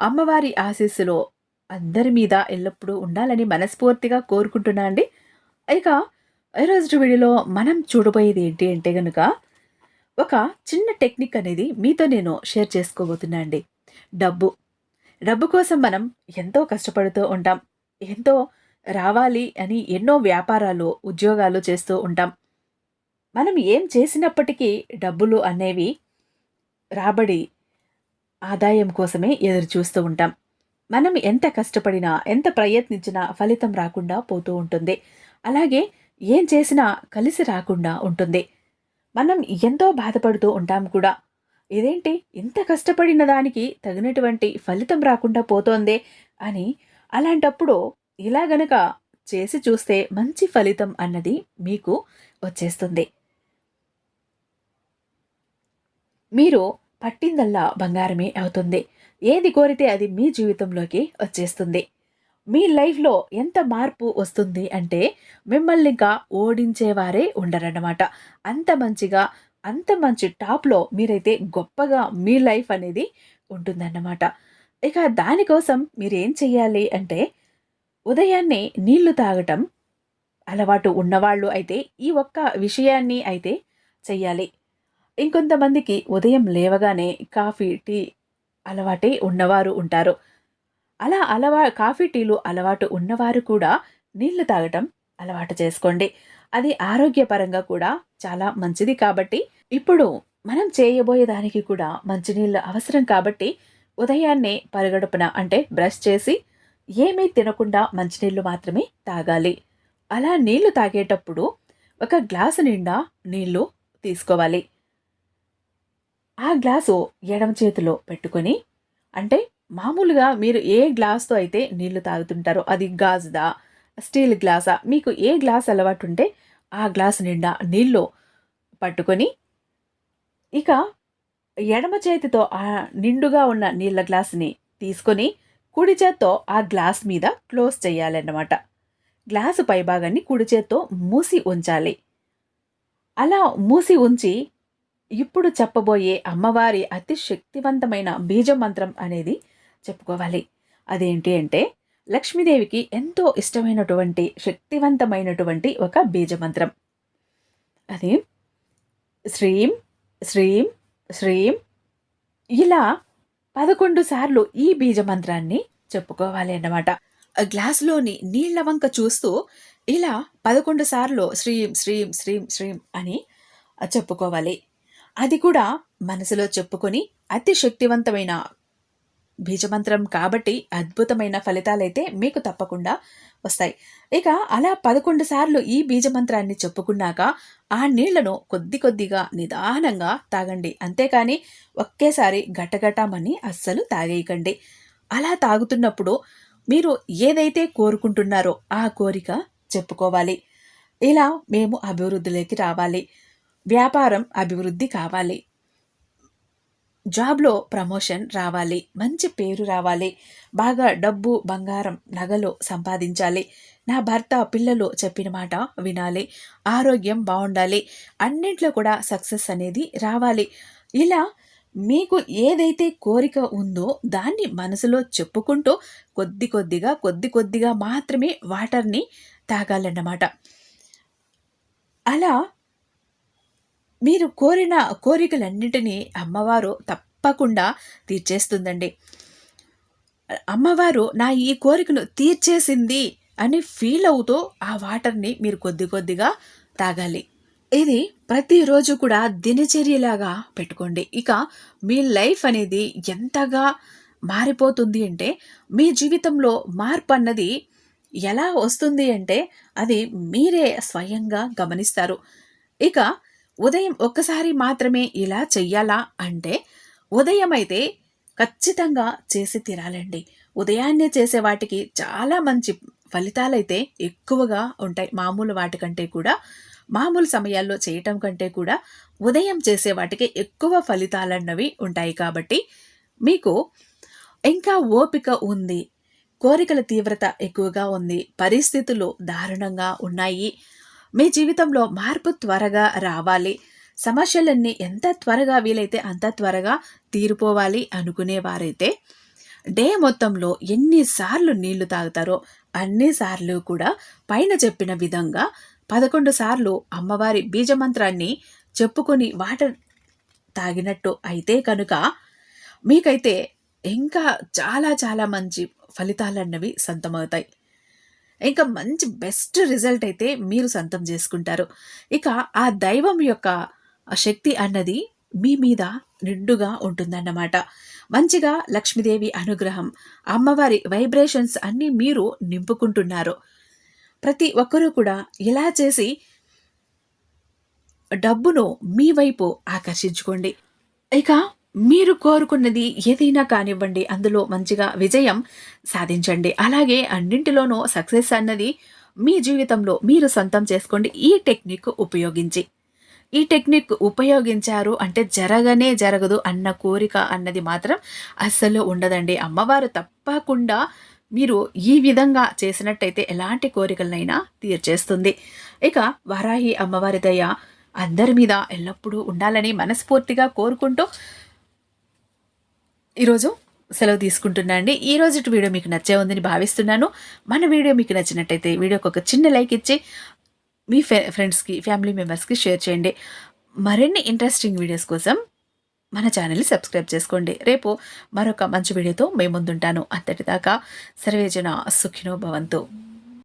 అమ్మవారి ఆశీస్సులో అందరి మీద ఎల్లప్పుడూ ఉండాలని మనస్ఫూర్తిగా కోరుకుంటున్నా అండి. ఇక ఈరోజు వీడియోలో మనం చూడబోయేది ఏంటి అంటే కనుక ఒక చిన్న టెక్నిక్ అనేది మీతో నేను షేర్ చేసుకోబోతున్నా అండి. డబ్బు. డబ్బు కోసం మనం ఎంతో కష్టపడుతూ ఉంటాం. ఎంతో రావాలి అని ఎన్నో వ్యాపారాలు ఉద్యోగాలు చేస్తూ ఉంటాం. మనం ఏం చేసినప్పటికీ డబ్బులు అనేవి రాబడి ఆదాయం కోసమే ఎదురు చూస్తూ ఉంటాం. మనం ఎంత కష్టపడినా ఎంత ప్రయత్నించినా ఫలితం రాకుండా పోతూ ఉంటుంది. అలాగే ఏం చేసినా కలిసి రాకుండా ఉంటుంది. మనం ఎంతో బాధపడుతూ ఉంటాం కూడా. ఇదేంటి? ఇంత కష్టపడిన దానికి తగినటువంటి ఫలితం రాకుండా పోతోందే అని అలాంటప్పుడు ఇలా గనక చేసి చూస్తే మంచి ఫలితం అన్నది మీకు వచ్చేస్తుంది. మీరు పట్టిందల్లా బంగారమే అవుతుంది. ఏది కోరితే అది మీ జీవితంలోకి వచ్చేస్తుంది. మీ లైఫ్లో ఎంత మార్పు వస్తుంది అంటే మిమ్మల్ని ఇంకా ఓడించేవారే ఉండరన్నమాట. అంత మంచిగా అంత మంచి టాప్లో మీరైతే గొప్పగా మీ లైఫ్ అనేది ఉంటుందన్నమాట. ఇక దానికోసం మీరేం చెయ్యాలి అంటే ఉదయాన్నే నీళ్ళు తాగటం అలవాటు ఉన్నవాళ్ళు అయితే ఈ ఒక్క విషయాన్ని అయితే చెయ్యాలి. ఇంకొంతమందికి ఉదయం లేవగానే కాఫీ టీ అలవాటే ఉన్నవారు ఉంటారు. అలా అలవా కాఫీ టీలు అలవాటు ఉన్నవారు కూడా నీళ్ళు తాగటం అలవాటు చేసుకోండి. అది ఆరోగ్యపరంగా కూడా చాలా మంచిది కాబట్టి ఇప్పుడు మనం చేయబోయే దానికి కూడా మంచినీళ్ళు అవసరం కాబట్టి ఉదయాన్నే పరగడుపున అంటే బ్రష్ చేసి ఏమీ తినకుండా మంచినీళ్ళు మాత్రమే తాగాలి. అలా నీళ్ళు తాగేటప్పుడు ఒక గ్లాసు నిండా నీళ్ళు తీసుకోవాలి. ఆ గ్లాసు ఎడమ చేతిలో పెట్టుకొని అంటే మామూలుగా మీరు ఏ గ్లాస్తో అయితే నీళ్ళు తాగుతుంటారో అది గాజుదా స్టీల్ గ్లాసా మీకు ఏ గ్లాస్ అలవాటు ఉంటే ఆ గ్లాస్ నిండా నీళ్ళు పట్టుకొని ఇక ఎడమ చేతితో ఆ నిండుగా ఉన్న నీళ్ళ గ్లాసుని తీసుకొని కుడి చేత్తో ఆ గ్లాస్ మీద క్లోజ్ చేయాలన్నమాట. గ్లాసు పైభాగాన్ని కుడి చేత్తో మూసి ఉంచాలి. అలా మూసి ఉంచి ఇప్పుడు చెప్పబోయే అమ్మవారి అతి శక్తివంతమైన బీజ మంత్రం అనేది చెప్పుకోవాలి. అదేంటి అంటే లక్ష్మీదేవికి ఎంతో ఇష్టమైనటువంటి శక్తివంతమైనటువంటి ఒక బీజమంత్రం. అది శ్రీం శ్రీం శ్రీం. ఇలా పదకొండు సార్లు ఈ బీజమంత్రాన్ని చెప్పుకోవాలి అన్నమాట. గ్లాసులోని నీళ్ళ వంక చూస్తూ ఇలా పదకొండు సార్లు శ్రీం శ్రీం శ్రీం శ్రీం అని చెప్పుకోవాలి. అది కూడా మనసులో చెప్పుకొని అతి శక్తివంతమైన బీజమంత్రం కాబట్టి అద్భుతమైన ఫలితాలైతే మీకు తప్పకుండా వస్తాయి. ఇక అలా పదకొండు సార్లు ఈ బీజమంత్రాన్ని చెప్పుకున్నాక ఆ నీళ్ళను కొద్ది కొద్దిగా నిదానంగా తాగండి. అంతేకాని ఒకేసారి గటగటామని అస్సలు తాగేయకండి. అలా తాగుతున్నప్పుడు మీరు ఏదైతే కోరుకుంటున్నారో ఆ కోరిక చెప్పుకోవాలి. ఇలా మేము అభివృద్ధిలోకి రావాలి. వ్యాపారం అభివృద్ధి కావాలి. జాబ్లో ప్రమోషన్ రావాలి. మంచి పేరు రావాలి. బాగా డబ్బు బంగారం నగలు సంపాదించాలి. నా భర్త పిల్లలు చెప్పిన మాట వినాలి. ఆరోగ్యం బాగుండాలి. అన్నింట్లో కూడా సక్సెస్ అనేది రావాలి. ఇలా మీకు ఏదైతే కోరిక ఉందో దాన్ని మనసులో చెప్పుకుంటూ కొద్ది కొద్దిగా కొద్ది కొద్దిగా మాత్రమే వాటర్ని తాగాలన్నమాట. అలా మీరు కోరిన కోరికలన్నిటినీ అమ్మవారు తప్పకుండా తీర్చేస్తుందండి. అమ్మవారు నా ఈ కోరికను తీర్చేసింది అని ఫీల్ అవుతూ ఆ వాటర్ని మీరు కొద్ది కొద్దిగా తాగాలి. ఇది ప్రతిరోజు కూడా దినచర్యలాగా పెట్టుకోండి. ఇక మీ లైఫ్ అనేది ఎంతగా మారిపోతుంది అంటే మీ జీవితంలో మార్పు అన్నది ఎలా వస్తుంది అంటే అది మీరే స్వయంగా గమనిస్తారు. ఇక ఉదయం ఒక్కసారి మాత్రమే ఇలా చెయ్యాలా అంటే ఉదయం అయితే ఖచ్చితంగా చేసి తీరాలండి. ఉదయాన్నే చేసే వాటికి చాలా మంచి ఫలితాలైతే ఎక్కువగా ఉంటాయి. మామూలు వాటికంటే కూడా మామూలు సమయాల్లో చేయటం కంటే కూడా ఉదయం చేసే వాటికి ఎక్కువ ఫలితాలన్నవి ఉంటాయి కాబట్టి మీకు ఇంకా ఓపిక ఉంది కోరికల తీవ్రత ఎక్కువగా ఉంది పరిస్థితులు దారుణంగా ఉన్నాయి మీ జీవితంలో మార్పు త్వరగా రావాలి. సమస్యలన్నీ ఎంత త్వరగా వీలైతే అంత త్వరగా తీరిపోవాలి అనుకునేవారైతే డే మొత్తంలో ఎన్నిసార్లు నీళ్ళు తాగుతారో అన్నిసార్లు కూడా పైన చెప్పిన విధంగా పదకొండు సార్లు అమ్మవారి బీజమంత్రాన్ని చెప్పుకొని వాటర్ తాగినట్టు అయితే కనుక మీకైతే ఇంకా చాలా చాలా మంచి ఫలితాలన్నవి సొంతమవుతాయి. ఇంకా మంచి బెస్ట్ రిజల్ట్ అయితే మీరు సొంతం చేసుకుంటారు. ఇక ఆ దైవం యొక్క శక్తి అన్నది మీ మీద నిండుగా ఉంటుందన్నమాట. మంచిగా లక్ష్మీదేవి అనుగ్రహం అమ్మవారి వైబ్రేషన్స్ అన్నీ మీరు నింపుకుంటున్నారు. ప్రతి ఒక్కరూ కూడా ఇలా చేసి డబ్బును మీ వైపు ఆకర్షించుకోండి. ఇక మీరు కోరుకున్నది ఏదైనా కానివ్వండి అందులో మంచిగా విజయం సాధించండి. అలాగే అన్నింటిలోనూ సక్సెస్ అన్నది మీ జీవితంలో మీరు సొంతం చేసుకోండి. ఈ టెక్నిక్ ఉపయోగించి. ఈ టెక్నిక్ ఉపయోగించారు అంటే జరగనే జరగదు అన్న కోరిక అన్నది మాత్రం అస్సలు ఉండదండి. అమ్మవారు తప్పకుండా మీరు ఈ విధంగా చేసినట్టయితే ఎలాంటి కోరికలనైనా తీర్చేస్తుంది. ఇక వారాహి అమ్మవారి దయ అందరి మీద ఎల్లప్పుడూ ఉండాలని మనస్ఫూర్తిగా కోరుకుంటూ ఈరోజు సెలవు తీసుకుంటున్నా అండి. ఈ రోజు వీడియో మీకు నచ్చే ఉందని భావిస్తున్నాను. మన వీడియో మీకు నచ్చినట్టయితే వీడియోకి ఒక చిన్న లైక్ ఇచ్చి మీ ఫ్రెండ్స్కి ఫ్యామిలీ మెంబర్స్కి షేర్ చేయండి. మరిన్ని ఇంట్రెస్టింగ్ వీడియోస్ కోసం మన ఛానల్ని సబ్స్క్రైబ్ చేసుకోండి. రేపు మరొక మంచి వీడియోతో మేము ముందుంటాను. అంతటిదాకా సర్వేజన సుఖినో భవంతు.